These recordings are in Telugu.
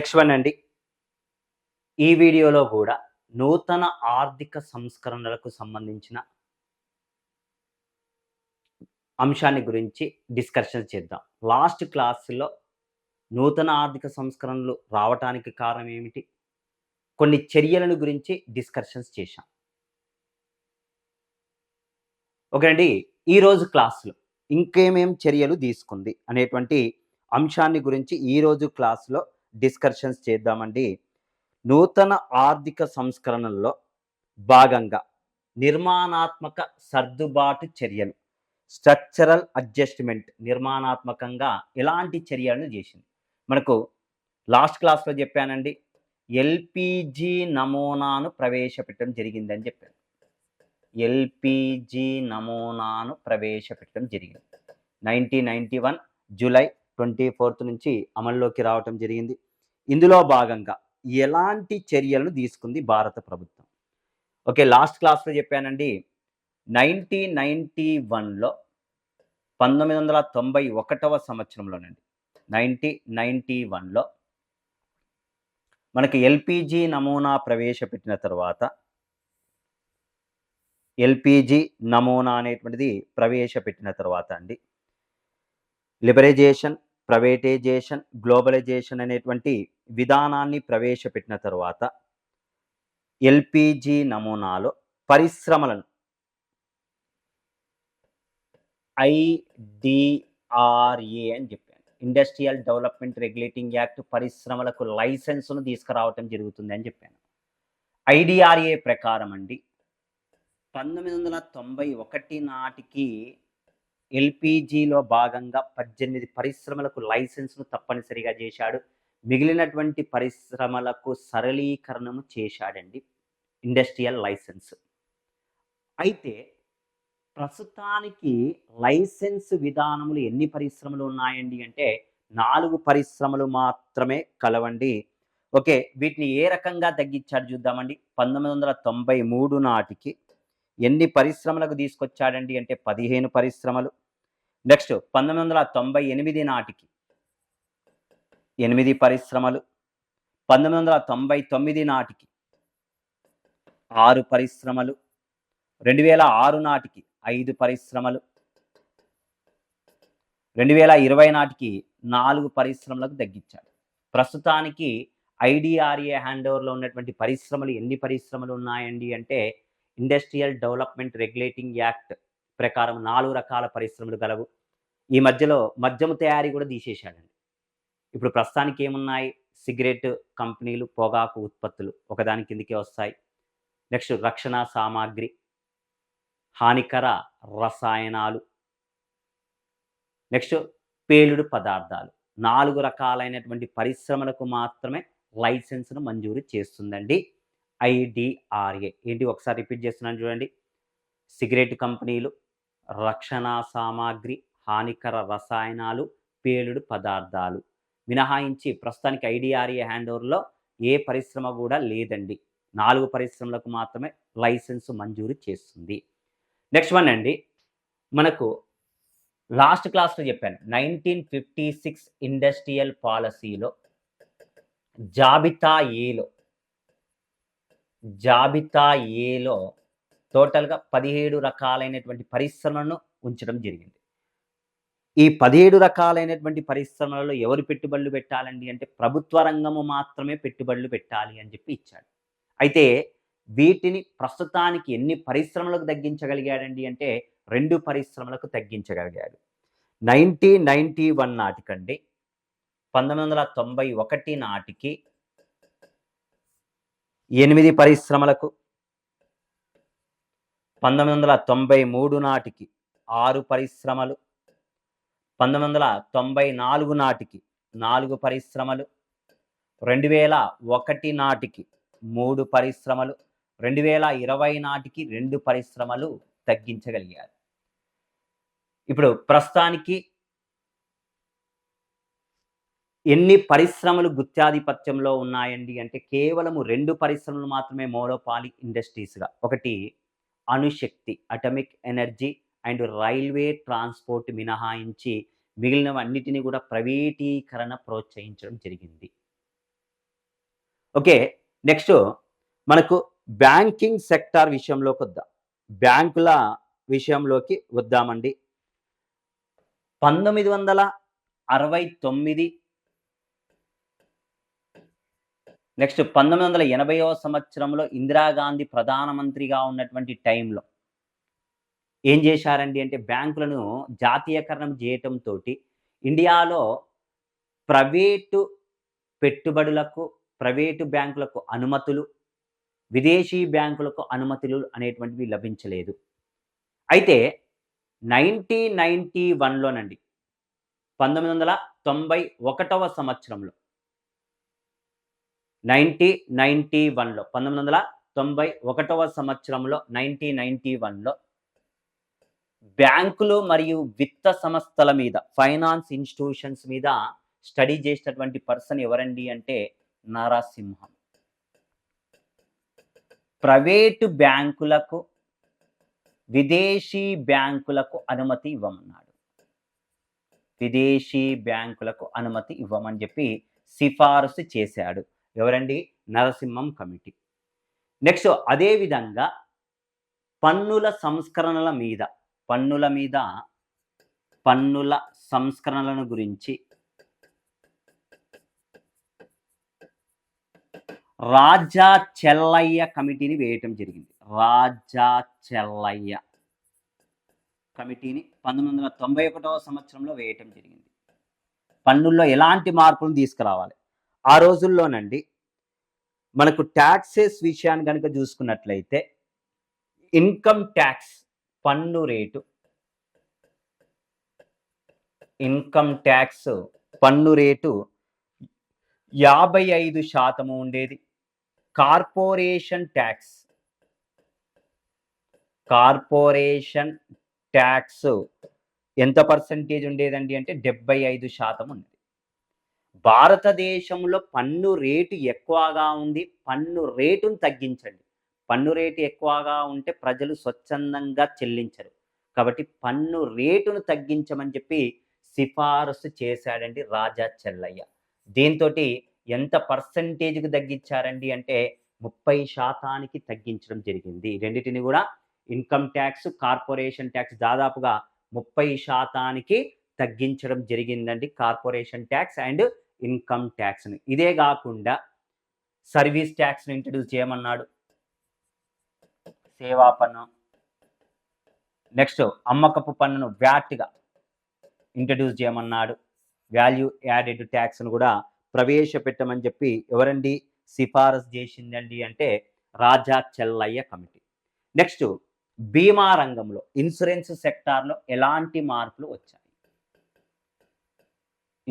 నెక్స్ట్ వన్ అండి. ఈ వీడియోలో కూడా నూతన ఆర్థిక సంస్కరణలకు సంబంధించిన అంశాన్ని గురించి డిస్కషన్ చేద్దాం. లాస్ట్ క్లాస్లో నూతన ఆర్థిక సంస్కరణలు రావటానికి కారణం ఏమిటి? కొన్ని చర్యలను గురించి డిస్కషన్స్ చేశాం. ఓకే అండి ఈరోజు క్లాస్లో ఇంకేమేం చర్యలు తీసుకుంది అనేటువంటి అంశాన్ని గురించి ఈరోజు క్లాస్లో డిస్కషన్స్ చేద్దామండి. నూతన ఆర్థిక సంస్కరణల్లో భాగంగా నిర్మాణాత్మక సర్దుబాటు చర్యలు స్ట్రక్చరల్ అడ్జస్ట్మెంట్ నిర్మాణాత్మకంగా ఎలాంటి చర్యలను చేసింది? మనకు లాస్ట్ క్లాస్లో చెప్పానండి ఎల్పిజి నమూనాను ప్రవేశపెట్టడం జరిగిందని చెప్పాను ఎల్పిజి నమూనాను ప్రవేశపెట్టడం జరిగింది. Nineteen ninety one July twenty fourth నుంచి అమల్లోకి రావటం జరిగింది. ఇందులో భాగంగా ఎలాంటి చర్యలను తీసుకుంది భారత ప్రభుత్వం? ఓకే లాస్ట్ క్లాస్లో చెప్పానండి. నైన్టీన్ నైంటీ వన్లో పంతొమ్మిది వందల తొంభై ఒకటవ సంవత్సరంలోనండి. నైన్టీ నైంటీ వన్లో మనకి ఎల్పిజి నమూనా ప్రవేశపెట్టిన తర్వాత ఎల్పిజి నమూనా అనేటువంటిది ప్రవేశపెట్టిన తర్వాత అండి. లిబరైజేషన్ ప్రైవేటైజేషన్ గ్లోబలైజేషన్ అనేటువంటి విధానాన్ని ప్రవేశపెట్టిన తర్వాత ఎల్పిజి నమూనాలో పరిశ్రమలను ఐడిఆర్ఏ అని చెప్పాను ఇండస్ట్రియల్ డెవలప్మెంట్ రెగ్యులేటింగ్ యాక్ట్ పరిశ్రమలకు లైసెన్సును తీసుకురావటం జరుగుతుంది అని చెప్పాను. ఐడిఆర్ఏ ప్రకారం అండి పంతొమ్మిది వందల తొంభై ఒకటి నాటికి ఎల్పిజిలో భాగంగా పద్దెనిమిది పరిశ్రమలకు లైసెన్స్ను తప్పనిసరిగా చేశాడు. మిగిలినటువంటి పరిశ్రమలకు సరళీకరణము చేశాడండి. Industrial licence. అయితే ప్రస్తుతానికి లైసెన్స్ విధానములు ఎన్ని పరిశ్రమలు ఉన్నాయండి అంటే నాలుగు పరిశ్రమలు మాత్రమే కలవండి. ఓకే వీటిని ఏ రకంగా తగ్గించాడు చూద్దామండి. పంతొమ్మిది వందల తొంభై మూడు నాటికి ఎన్ని పరిశ్రమలకు తీసుకొచ్చాడండి అంటే పదిహేను పరిశ్రమలు నెక్స్ట్ పంతొమ్మిది వందల తొంభై ఎనిమిది నాటికి ఎనిమిది పరిశ్రమలు పంతొమ్మిది వందల తొంభై తొమ్మిది నాటికి ఆరు పరిశ్రమలు రెండు వేల ఆరు నాటికి ఐదు పరిశ్రమలు రెండు వేల ఇరవై నాటికి నాలుగు పరిశ్రమలకు తగ్గించాడు. ప్రస్తుతానికి ఐడిఆర్ఏ హ్యాండ్ ఓవర్లో ఉన్నటువంటి పరిశ్రమలు ఎన్ని పరిశ్రమలు ఉన్నాయండి అంటే ఇండస్ట్రియల్ డెవలప్మెంట్ రెగ్యులేటింగ్ యాక్ట్ ప్రకారం నాలుగు రకాల పరిశ్రమలు గలవు. ఈ మధ్యలో మద్యము తయారీ కూడా తీసేశాడండి. ఇప్పుడు ప్రస్తుతానికి ఏమున్నాయి? సిగరెట్ కంపెనీలు పొగాకు ఉత్పత్తులు ఒకదాని కిందికే వస్తాయి. నెక్స్ట్ రక్షణ సామాగ్రి హానికర రసాయనాలు నెక్స్ట్ పేలుడు పదార్థాలు. నాలుగు రకాలైనటువంటి పరిశ్రమలకు మాత్రమే లైసెన్స్ను మంజూరు చేస్తుందండి ఐడిఆర్ఏ ఏంటి? ఒకసారి రిపీట్ చేస్తున్నాను చూడండి. సిగరెట్ కంపెనీలు రక్షణ సామాగ్రి హానికర రసాయనాలు పేలుడు పదార్థాలు. మినహాయించి ప్రస్తుతానికి ఐడిఆర్ఏ హ్యాండ్ ఓవర్లో ఏ పరిశ్రమ కూడా లేదండి. నాలుగు పరిశ్రమలకు మాత్రమే లైసెన్స్ మంజూరు చేస్తుంది. నెక్స్ట్ వన్ అండి. మనకు లాస్ట్ క్లాస్లో చెప్పాను. నైన్టీన్ ఫిఫ్టీ సిక్స్ ఇండస్ట్రియల్ పాలసీలో జాబితా ఏలో జాబితా ఏలో టోటల్గా పదిహేడు రకాలైనటువంటి పరిశ్రమలను ఉంచడం జరిగింది. ఈ పదిహేడు రకాలైనటువంటి పరిశ్రమలలో ఎవరు పెట్టుబడులు పెట్టాలండి అంటే ప్రభుత్వ రంగము మాత్రమే పెట్టుబడులు పెట్టాలి అని చెప్పి ఇచ్చాడు. అయితే వీటిని ప్రస్తుతానికి ఎన్ని పరిశ్రమలకు తగ్గించగలిగాడండి అంటే రెండు పరిశ్రమలకు తగ్గించగలిగాడు. నైన్టీ నైంటీ వన్ నాటికండి పంతొమ్మిది వందల తొంభై ఒకటి నాటికి ఎనిమిది పరిశ్రమలకు పంతొమ్మిది వందల తొంభై మూడు నాటికి ఆరు పరిశ్రమలు పంతొమ్మిది వందల తొంభై నాలుగు నాటికి నాలుగు పరిశ్రమలు రెండు వేల ఒకటి నాటికి మూడు పరిశ్రమలు రెండు వేల ఇరవై నాటికి రెండు పరిశ్రమలు తగ్గించగలిగారు. ఇప్పుడు ప్రస్తుతానికి ఎన్ని పరిశ్రమలు గుత్యాధిపత్యంలో ఉన్నాయండి అంటే కేవలము రెండు పరిశ్రమలు మాత్రమే మోనోపాలి ఇండస్ట్రీస్గా. ఒకటి అణుశక్తి atomic energy and railway transport మినహాయించి మిగిలినవన్నిటిని కూడా ప్రైవేటీకరణ ప్రోత్సహించడం జరిగింది. ఓకే నెక్స్ట్ మనకు బ్యాంకింగ్ సెక్టార్ విషయంలోకి వద్దాం బ్యాంకుల విషయంలోకి వద్దామండి. పంతొమ్మిది వందల అరవై తొమ్మిది నెక్స్ట్ పంతొమ్మిది వందల ఎనభైవ సంవత్సరంలో ఇందిరాగాంధీ ప్రధానమంత్రిగా ఉన్నటువంటి టైంలో ఏం చేశారండి అంటే బ్యాంకులను జాతీయకరణం చేయటంతో ఇండియాలో ప్రైవేటు పెట్టుబడులకు ప్రైవేటు బ్యాంకులకు అనుమతులు విదేశీ బ్యాంకులకు అనుమతులు అనేటువంటివి లభించలేదు. అయితే నైన్టీ నైన్టీ వన్లోనండి పంతొమ్మిది వందల తొంభై ఒకటవ సంవత్సరంలో నైన్టీ నైన్టీ వన్లో పంతొమ్మిది వందల తొంభై ఒకటవ సంవత్సరంలో నైన్టీ నైంటీ వన్లో బ్యాంకులు మరియు విత్త సంస్థల మీద ఫైనాన్స్ ఇన్స్టిట్యూషన్స్ మీద స్టడీ చేసినటువంటి పర్సన్ ఎవరండి అంటే నారాసింహం. ప్రైవేటు బ్యాంకులకు విదేశీ బ్యాంకులకు అనుమతి ఇవ్వమన్నాడు. విదేశీ బ్యాంకులకు అనుమతి ఇవ్వమని చెప్పి సిఫారసు చేశాడు. ఎవరండి? నరసింహం కమిటీ. నెక్స్ట్ అదే విధంగా పన్నుల సంస్కరణల మీద పన్నుల మీద పన్నుల సంస్కరణలను గురించి రాజా చెల్లయ్య కమిటీని వేయటం జరిగింది. రాజా చెల్లయ్య కమిటీని పంతొమ్మిది వందల తొంభై ఒకటవ సంవత్సరంలో వేయటం జరిగింది. పన్నుల్లో ఎలాంటి మార్పులు తీసుకురావాలి? ఆ రోజుల్లోనండి మనకు ట్యాక్సెస్ విషయాన్ని కనుక చూసుకున్నట్లయితే ఇన్కమ్ ట్యాక్స్ పన్ను రేటు ఇన్కమ్ ట్యాక్స్ పన్ను రేటు యాభై ఐదు శాతము ఉండేది. కార్పొరేషన్ ట్యాక్స్ కార్పొరేషన్ ట్యాక్స్ ఎంత పర్సంటేజ్ ఉండేదండి అంటే డెబ్బై ఐదు శాతం ఉంది భారతదేశంలో పన్ను రేటు ఎక్కువగా ఉంది. పన్ను రేటును తగ్గించండి. పన్ను రేటు ఎక్కువగా ఉంటే ప్రజలు స్వచ్ఛందంగా చెల్లించరు. కాబట్టి పన్ను రేటును తగ్గించమని చెప్పి సిఫారసు చేశాడండి రాజా చెల్లయ్య. దీంతో ఎంత పర్సంటేజ్కి తగ్గించారండి అంటే ముప్పై శాతానికి తగ్గించడం జరిగింది. రెండింటిని కూడా ఇన్కమ్ ట్యాక్స్ కార్పొరేషన్ ట్యాక్స్ దాదాపుగా ముప్పై శాతానికి తగ్గించడం జరిగిందండి. కార్పొరేషన్ ట్యాక్స్ అండ్ ఇన్కమ్ ట్యాక్స్ని ఇదే కాకుండా సర్వీస్ ట్యాక్స్ని ఇంట్రడ్యూస్ చేయమన్నాడు. సేవా పన్ను. నెక్స్ట్ అమ్మకపు పన్నును వ్యాట్గా ఇంట్రడ్యూస్ చేయమన్నాడు. వాల్యూ యాడెడ్ ట్యాక్స్ను కూడా ప్రవేశపెట్టమని చెప్పి ఎవరండి సిఫారసు చేసిందండి అంటే రాజా చెల్లయ్య కమిటీ. నెక్స్ట్ బీమా రంగంలో ఇన్సూరెన్స్ సెక్టార్లో ఎలాంటి మార్పులు వచ్చాయి?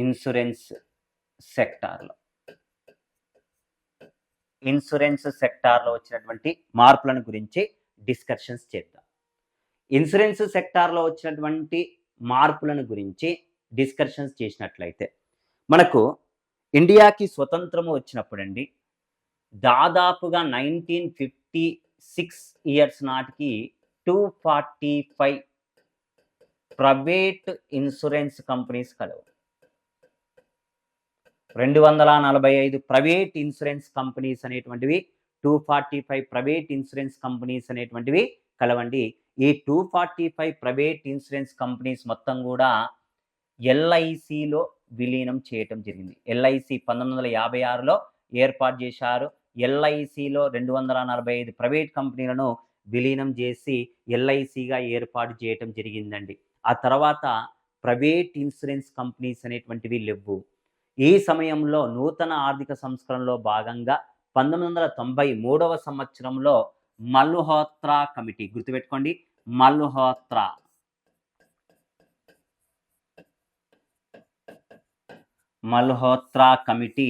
ఇన్సూరెన్స్ సెక్టార్లో. ఇన్సూరెన్స్ సెక్టార్లో వచ్చినటువంటి మార్పులను గురించి డిస్కషన్స్ చేద్దాం. ఇన్సూరెన్స్ సెక్టార్లో వచ్చినటువంటి మార్పులను గురించి డిస్కషన్స్ చేసినట్లయితే మనకు ఇండియాకి స్వతంత్రము వచ్చినప్పుడండి దాదాపుగా నైన్టీన్ ఫిఫ్టీ సిక్స్ ఇయర్స్ నాటికి two forty five private insurance companies కలవు. రెండు వందల నలభై ఐదు ప్రైవేట్ ఇన్సూరెన్స్ కంపెనీస్ అనేటువంటివి two forty five private insurance companies అనేటువంటివి కలవండి. ఈ two forty five private insurance companies మొత్తం కూడా ఎల్ఐసిలో విలీనం చేయటం జరిగింది. ఎల్ఐసి పంతొమ్మిది వందల యాభై ఆరులో ఏర్పాటు చేశారు. ఎల్ఐసిలో రెండు వందల నలభై ఐదు ప్రైవేట్ కంపెనీలను విలీనం చేసి ఎల్ఐసిగా ఏర్పాటు చేయటం జరిగిందండి. ఆ తర్వాత ప్రైవేట్ ఇన్సూరెన్స్ కంపెనీస్ అనేటువంటివి లేవు. ఈ సమయంలో నూతన ఆర్థిక సంస్కరణలో భాగంగా పంతొమ్మిది వందల తొంభై మూడవ సంవత్సరంలో మల్హోత్రా కమిటీ గుర్తుపెట్టుకోండి. Malhotra. Malhotra committee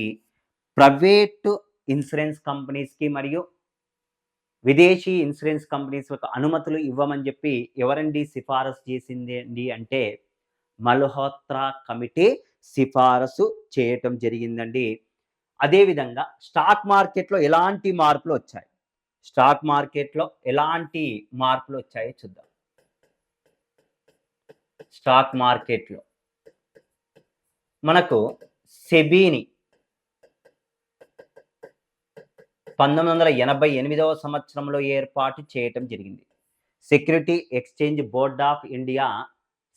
private insurance కంపెనీస్కి మరియు విదేశీ ఇన్సూరెన్స్ కంపెనీస్ యొక్క అనుమతులు ఇవ్వమని చెప్పి ఎవరండి సిఫారసు చేసింది అండి అంటే మల్హోత్రా కమిటీ సిఫారసు చేయటం జరిగిందండి. అదేవిధంగా స్టాక్ మార్కెట్లో ఎలాంటి మార్పులు వచ్చాయి? స్టాక్ మార్కెట్లో ఎలాంటి మార్పులు వచ్చాయో చూద్దాం. స్టాక్ మార్కెట్లో మనకు సెబీని పంతొమ్మిది వందల ఎనభై ఎనిమిదవ సంవత్సరంలో ఏర్పాటు చేయటం జరిగింది. Security exchange board of India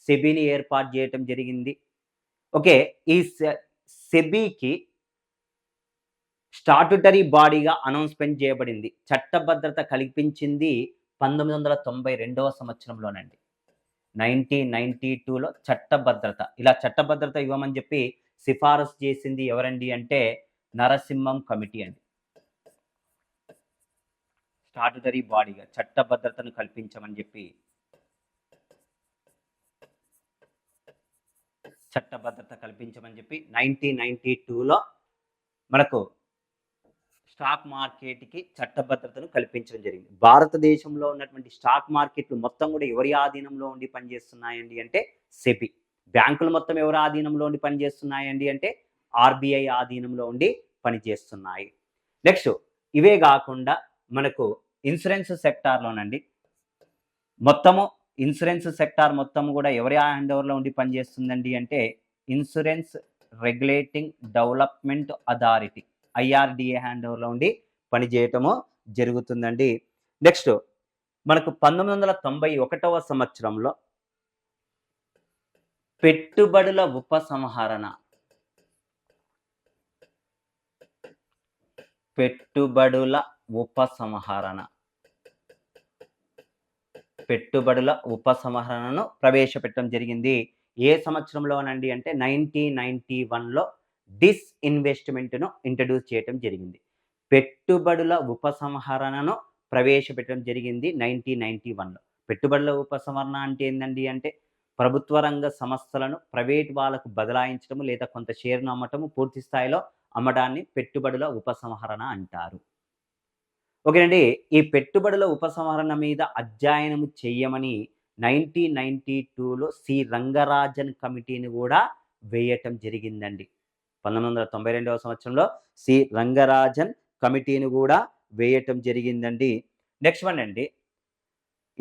సెబీని ఏర్పాటు చేయటం జరిగింది. ఓకే ఈ సె- సెబీకి స్టాట్యుటరీ బాడీగా అనౌన్స్మెంట్ చేయబడింది. చట్టభద్రత కల్పించింది పంతొమ్మిది వందల తొంభై రెండవ సంవత్సరంలోనండి. నైన్టీన్ నైన్టీ టూలో చట్టభద్రత. ఇలా చట్టభద్రత ఇవ్వమని చెప్పి సిఫారసు చేసింది ఎవరండి అంటే నరసింహం కమిటీ అండి. స్టాట్యుటరీ బాడీగా చట్టభద్రతను కల్పించమని చెప్పి చట్టభద్రత కల్పించమని చెప్పి నైన్టీన్ నైన్టీ టూలో మనకు స్టాక్ మార్కెట్కి చట్టభద్రతను కల్పించడం జరిగింది. భారతదేశంలో ఉన్నటువంటి స్టాక్ మార్కెట్లు మొత్తం కూడా ఎవరి ఆధీనంలో ఉండి పనిచేస్తున్నాయండి అంటే సెబి. బ్యాంకులు మొత్తం ఎవరి ఆధీనంలో ఉండి పనిచేస్తున్నాయండి అంటే ఆర్బీఐ ఆధీనంలో ఉండి పనిచేస్తున్నాయి. నెక్స్ట్ ఇవే కాకుండా మనకు ఇన్సూరెన్స్ సెక్టార్లోనండి మొత్తము ఇన్సూరెన్స్ సెక్టార్ మొత్తం కూడా ఎవరి హ్యాండ్ ఓవర్లో ఉండి పనిచేస్తుందండి అంటే insurance regulating development authority IRDA hand ఓవర్లో ఉండి పనిచేయటము జరుగుతుందండి. నెక్స్ట్ మనకు పంతొమ్మిది వందల తొంభై ఒకటవ సంవత్సరంలో పెట్టుబడుల ఉపసంహరణ. పెట్టుబడుల ఉపసంహరణ. పెట్టుబడుల ఉపసంహరణను ప్రవేశపెట్టడం జరిగింది. ఏ సంవత్సరంలోనండి అంటే నైన్టీన్ నైన్టీ వన్లో డిస్ఇన్వెస్ట్మెంట్ను ఇంట్రడ్యూస్ చేయటం జరిగింది. పెట్టుబడుల ఉపసంహరణను ప్రవేశపెట్టడం జరిగింది నైన్టీన్ నైన్టీ వన్లో. పెట్టుబడుల ఉపసంహరణ అంటే ఏంటండి అంటే ప్రభుత్వ రంగ సంస్థలను ప్రైవేట్ వాళ్ళకు బదలాయించడము లేదా కొంత షేర్ను అమ్మటము పూర్తి స్థాయిలో అమ్మడాన్ని పెట్టుబడుల ఉపసంహరణ అంటారు. ఓకేనండి. ఈ పెట్టుబడుల ఉపసంహరణ మీద అధ్యయనం చేయమని నైన్టీన్ నైన్టీ టూలో సి. రంగరాజన్ కమిటీని కూడా వేయటం జరిగిందండి. పంతొమ్మిది వందల తొంభై రెండవ సంవత్సరంలో సి. రంగరాజన్ కమిటీని కూడా వేయటం జరిగిందండి. నెక్స్ట్ వన్ అండి.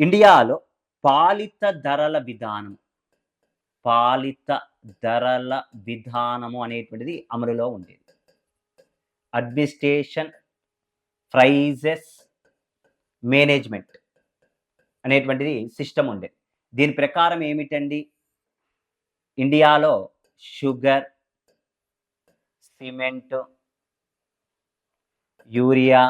ఇండియాలో పాలిత ధరల విధానం పాలిత ధరల విధానము అనేటువంటిది అమలులో ఉండేది. అడ్మినిస్ట్రేషన్ ప్రైజెస్ మేనేజ్మెంట్ అనేటువంటిది సిస్టమ్ ఉండేది దీని ప్రకారం ఏమిటండి? ఇండియాలో sugar cement urea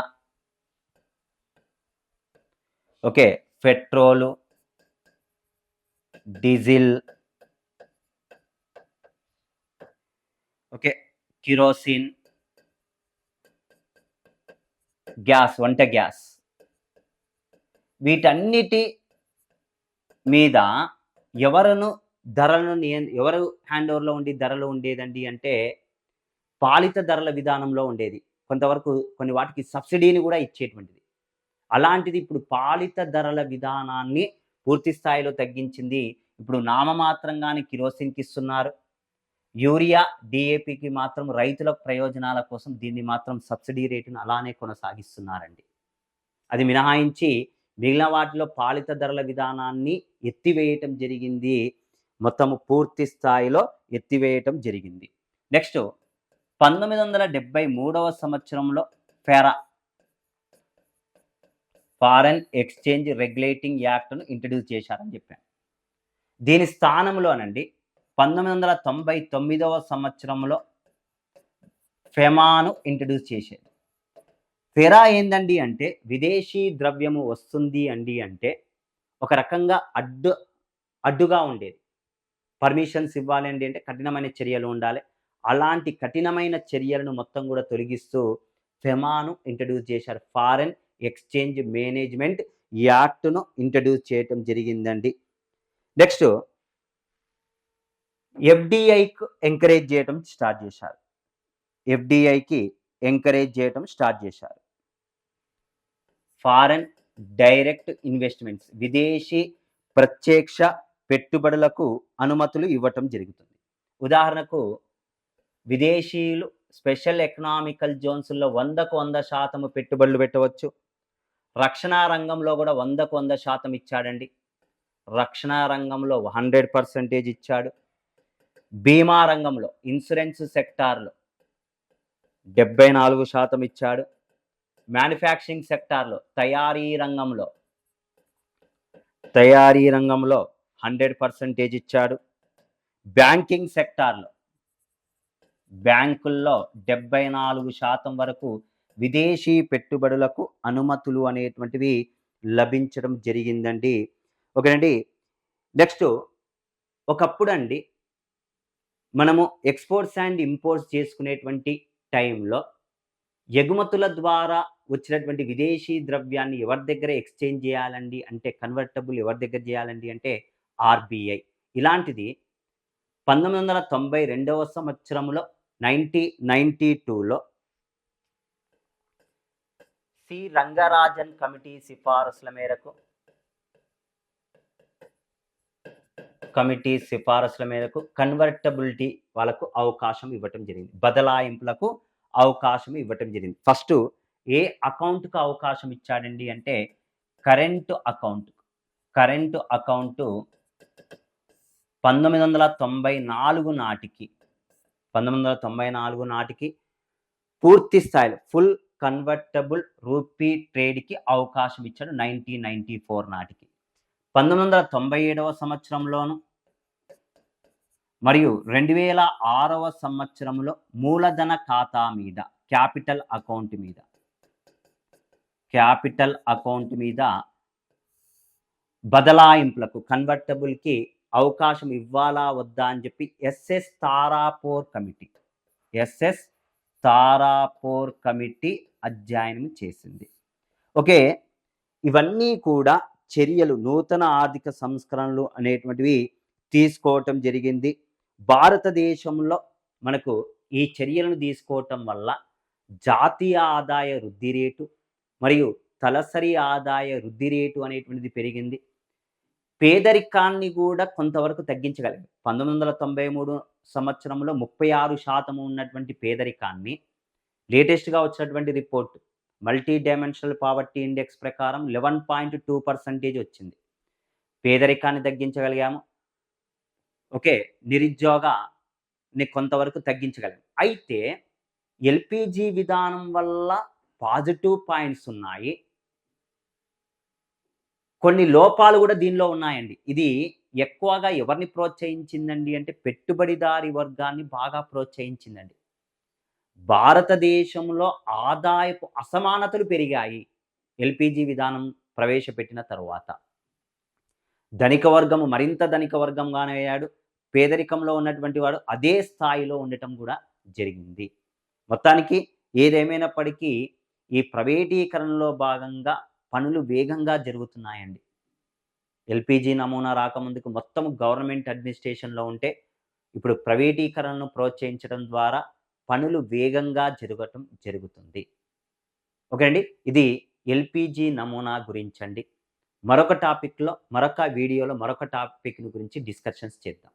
okay petrol diesel okay kerosene gas వంట గ్యాస్. వీటన్నిటి మీద ఎవరును ధరలను నియ ఎవరు హ్యాండ్ ఓవర్లో ఉండి ధరలు ఉండేదండి అంటే పాలిత ధరల విధానంలో ఉండేది. కొంతవరకు కొన్ని వాటికి సబ్సిడీని కూడా ఇచ్చేటువంటిది. అలాంటిది ఇప్పుడు పాలిత ధరల విధానాన్ని పూర్తి స్థాయిలో తగ్గించింది. ఇప్పుడు నామమాత్రంగానే కిరోసిన్కి ఇస్తున్నారు. యూరియా డిఏపికి మాత్రం రైతుల ప్రయోజనాల కోసం దీన్ని మాత్రం సబ్సిడీ రేటును అలానే కొనసాగిస్తున్నారండి. అది మినహాయించి మిగిలిన వాటిలో పాలిత ధరల విధానాన్ని ఎత్తివేయటం జరిగింది. మొత్తము పూర్తి స్థాయిలో ఎత్తివేయటం జరిగింది. నెక్స్ట్ పంతొమ్మిది వందల డెబ్బై మూడవ సంవత్సరంలో ఫెరా ఫారెన్ ఎక్స్చేంజ్ రెగ్యులేటింగ్ యాక్ట్ను ఇంట్రడ్యూస్ చేశారని చెప్పాను. దీని స్థానంలోనండి పంతొమ్మిది వందల తొంభై తొమ్మిదవ సంవత్సరంలో ఫెమాను ఇంట్రడ్యూస్ చేశారు. ఫెరా ఏందండి అంటే విదేశీ ద్రవ్యము వస్తుంది అండి అంటే ఒక రకంగా అడ్డు అడ్డుగా ఉండేది. పర్మిషన్స్ ఇవ్వాలి అండి అంటే కఠినమైన చర్యలు ఉండాలి. అలాంటి కఠినమైన చర్యలను మొత్తం కూడా తొలగిస్తూ ఫెమాను ఇంట్రడ్యూస్ చేశారు. ఫారెన్ ఎక్స్చేంజ్ మేనేజ్మెంట్ యాక్ట్ను ఇంట్రడ్యూస్ చేయటం జరిగిందండి. నెక్స్ట్ ఎఫ్డిఐకి ఎంకరేజ్ చేయటం స్టార్ట్ చేశారు. ఎఫ్డిఐకి ఎంకరేజ్ చేయటం స్టార్ట్ చేశారు. ఫారెన్ డైరెక్ట్ ఇన్వెస్ట్మెంట్స్ విదేశీ ప్రత్యక్ష పెట్టుబడులకు అనుమతులు ఇవ్వటం జరుగుతుంది. ఉదాహరణకు విదేశీయులు స్పెషల్ ఎకనామికల్ జోన్స్లో వందకు వంద శాతం పెట్టుబడులు పెట్టవచ్చు. రక్షణ రంగంలో కూడా వందకు వంద శాతం ఇచ్చాడండి. రక్షణ రంగంలో హండ్రెడ్ పర్సెంటేజ్ ఇచ్చాడు. బీమా రంగంలో ఇన్సూరెన్స్ సెక్టార్లో డెబ్బై నాలుగు శాతం ఇచ్చాడు. మ్యానుఫ్యాక్చరింగ్ సెక్టార్లో తయారీ రంగంలో తయారీ రంగంలో హండ్రెడ్ పర్సెంటేజ్ ఇచ్చాడు. బ్యాంకింగ్ సెక్టార్లో బ్యాంకుల్లో డెబ్బై నాలుగు శాతం వరకు విదేశీ పెట్టుబడులకు అనుమతులు అనేటువంటివి లభించడం జరిగిందండి. ఓకేనండి. నెక్స్ట్ ఒకప్పుడు అండి మనము ఎక్స్పోర్ట్స్ అండ్ ఇంపోర్ట్స్ చేసుకునేటువంటి టైంలో ఎగుమతుల ద్వారా వచ్చినటువంటి విదేశీ ద్రవ్యాన్ని ఎవరి దగ్గర ఎక్స్చేంజ్ చేయాలండి అంటే కన్వర్టబుల్ ఎవరి దగ్గర చేయాలండి అంటే ఆర్బీఐ. ఇలాంటిది పంతొమ్మిది వందల తొంభై రెండవ సంవత్సరంలో నైన్టీ నైన్టీ టూలో సి రంగరాజన్ కమిటీ సిఫారసుల మేరకు కమిటీ సిఫారసుల మేరకు కన్వర్టబిలిటీ వాళ్ళకు అవకాశం ఇవ్వటం జరిగింది. బదలాయింపులకు అవకాశం ఇవ్వటం జరిగింది. ఫస్ట్ ఏ అకౌంట్కు అవకాశం ఇచ్చాడండి అంటే కరెంటు అకౌంట్ కరెంటు అకౌంటు పంతొమ్మిది వందల తొంభై నాలుగు నాటికి పంతొమ్మిది వందల తొంభై నాలుగు నాటికి పూర్తి స్థాయిలో ఫుల్ కన్వర్టబుల్ రూపీ ట్రేడ్కి అవకాశం ఇచ్చాడు నైన్టీన్ నైన్టీ ఫోర్ నాటికి. పంతొమ్మిది వందల తొంభై ఏడవ సంవత్సరంలోను మరియు రెండు వేల ఆరవ సంవత్సరంలో మూలధన ఖాతా మీద క్యాపిటల్ అకౌంట్ మీద క్యాపిటల్ అకౌంట్ మీద బదలాయింపులకు కన్వర్టబుల్కి అవకాశం ఇవ్వాలా వద్దా అని చెప్పి SS Tarapore committee SS Tarapore committee అధ్యయనం చేసింది. ఓకే ఇవన్నీ కూడా చర్యలు నూతన ఆర్థిక సంస్కరణలు అనేటువంటివి తీసుకోవటం జరిగింది. భారతదేశంలో మనకు ఈ చర్యలను తీసుకోవటం వల్ల జాతీయ ఆదాయ వృద్ధి రేటు మరియు తలసరి ఆదాయ వృద్ధి రేటు అనేటువంటిది పెరిగింది. పేదరికాన్ని కూడా కొంతవరకు తగ్గించగలిగింది పంతొమ్మిది వందల తొంభై మూడు సంవత్సరంలో ముప్పై ఆరు శాతం ఉన్నటువంటి పేదరికాన్ని లేటెస్ట్గా వచ్చినటువంటి report multi dimensional poverty index ప్రకారం లెవెన్ పాయింట్ టూ పర్సంటేజ్ వచ్చింది. పేదరికాన్ని తగ్గించగలిగాము. ఓకే నిరుద్యోగాన్ని కొంతవరకు తగ్గించగలిగాము. అయితే ఎల్పిజి విధానం వల్ల పాజిటివ్ పాయింట్స్ ఉన్నాయి. కొన్ని లోపాలు కూడా దీనిలో ఉన్నాయండి. ఇది ఎక్కువగా ఎవరిని ప్రోత్సహించిందండి అంటే పెట్టుబడిదారి వర్గాన్ని బాగా ప్రోత్సహించిందండి. భారతదేశంలో ఆదాయపు అసమానతలు పెరిగాయి. ఎల్పిజి విధానం ప్రవేశపెట్టిన తరువాత. ధనిక వర్గము మరింత ధనిక వర్గంగానే అయ్యాడు. పేదరికంలో ఉన్నటువంటి వాడు అదే స్థాయిలో ఉండటం కూడా జరిగింది. మొత్తానికి ఏదేమైనప్పటికీ ఈ ప్రైవేటీకరణలో భాగంగా పనులు వేగంగా జరుగుతున్నాయండి. ఎల్పిజి నమూనా రాకముందుకు మొత్తం గవర్నమెంట్ అడ్మినిస్ట్రేషన్లో ఉంటే ఇప్పుడు ప్రైవేటీకరణను ప్రోత్సహించడం ద్వారా పనులు వేగంగా జరగటం జరుగుతుంది. ఓకే అండి ఇది ఎల్పిజి నమూనా గురించండి. మరొక టాపిక్లో మరొక వీడియోలో మరొక టాపిక్ గురించి డిస్కషన్స్ చేద్దాం.